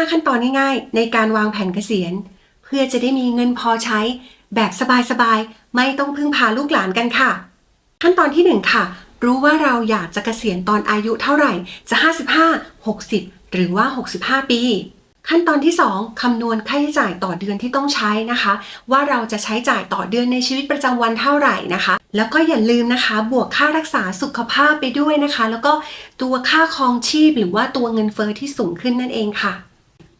5 ขั้นตอนง่ายๆ ในการวางแผนเกษียณ เพื่อจะได้มีเงินพอใช้ แบบสบายๆ ไม่ต้องพึ่งพาลูกหลานกันค่ะ ขั้นตอนที่ 1 ค่ะ รู้ว่าเราอยากจะเกษียณตอนอายุเท่าไหร่จะ 55 60 หรือว่า 65 ปี ขั้นตอนที่ 2คำนวณค่าใช้จ่ายต่อเดือนที่ต้องใช้นะคะ ว่าเราจะใช้จ่ายต่อเดือนในชีวิตประจำวันเท่าไหร่นะคะ แล้วก็อย่าลืมนะคะ บวกค่ารักษาสุขภาพไปด้วยนะคะ แล้วก็ตัวค่าครองชีพหรือว่าตัวเงินเฟอ้อที่สูงขึ้นนั่นเองค่ะ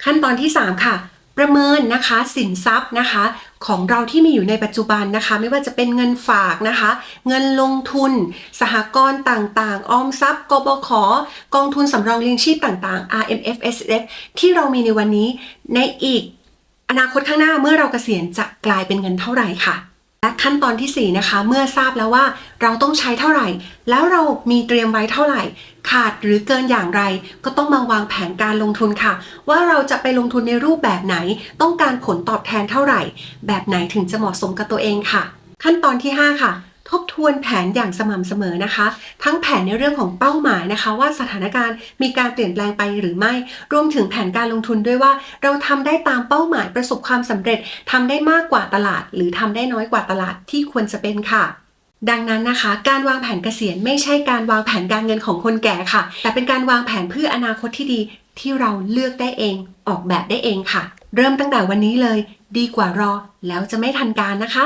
ขั้นตอนที่ 3 ค่ะ ประเมินนะคะสินทรัพย์นะคะ ของเราที่มีอยู่ในปัจจุบันนะคะ ไม่ว่าจะเป็นเงินฝากนะคะ เงินลงทุน สหกรณ์ต่างๆ ออมทรัพย์กบขกองทุนสำรองเลี้ยงชีพต่างๆ RMF SF ที่เรามีในวันนี้ในอีก อนาคตข้างหน้าเมื่อเราเกษียณจะกลายเป็นเงินเท่าไหร่ค่ะ และขั้นตอนทีสี่ 4 นะคะ เมื่อทราบแล้วว่าเราต้องใช้เท่าไหร่ แล้วเรามีเตรียมไว้เท่าไหร่ ขาดหรือเกินอย่างไร ก็ต้องมาวางแผนการลงทุนค่ะ ว่าเราจะไปลงทุนในรูปแบบไหน ต้องการผลตอบแทนเท่าไหร่ แบบไหนถึงจะเหมาะสมกับตัวเองค่ะ ขั้นตอนที่ 5 ค่ะ ทบทวนแผนอย่างสม่ำเสมอนะคะ ทั้งแผนในเรื่องของเป้าหมายนะคะ ว่าสถานการณ์มีการเปลี่ยนแปลงไปหรือไม่ รวมถึงแผนการลงทุนด้วยว่า เราทำได้ตามเป้าหมายประสบความสำเร็จทำได้มากกว่าตลาด หรือทำได้น้อยกว่าตลาดที่ควรจะเป็นค่ะดังนั้นนะคะ การวางแผนเกษียณไม่ใช่การวางแผนการเงินของคนแก่ค่ะ แต่เป็นการวางแผนเพื่ออนาคตที่ดีที่เราเลือกได้เอง ออกแบบได้เองค่ะ เริ่มตั้งแต่วันนี้เลย ดีกว่ารอแล้วจะไม่ทันการนะคะ